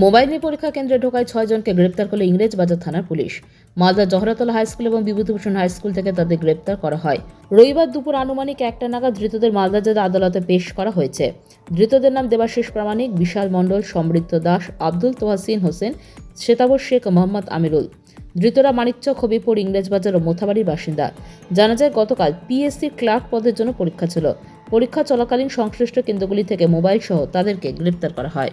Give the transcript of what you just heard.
Mobile নিয়ে পরীক্ষা কেন্দ্রে ঢোকায় ছয়জনকে গ্রেপ্তার করল ইংরেজবাজার থানার পুলিশ। মালদা জহরাতলা হাই স্কুল এবং বিভূতিভূষণ হাই স্কুল থেকে তাদের গ্রেপ্তার করা হয়। রবিবার দুপুর আনুমানিক একটা নাগাদ ধৃতদের মালদা জেলা আদালতে পেশ করা হয়েছে। ধৃতদের নাম দেবাশিস প্রামাণিক, বিশাল মণ্ডল, সমৃদ্ধ দাস, আব্দুল তোহাসিন হোসেন, শ্বেতাবর শেখ, মোহাম্মদ আমিরুল। ধৃতরা মানিকচক হবিপুর ইংরেজবাজার ও মোথাবাড়ির বাসিন্দা। জানা যায়, গতকাল পিএসসি ক্লার্ক পদের জন্য পরীক্ষা ছিল। পরীক্ষা চলাকালীন সংশ্লিষ্ট কেন্দ্রগুলি থেকে মোবাইল সহ তাদেরকে গ্রেপ্তার করা হয়।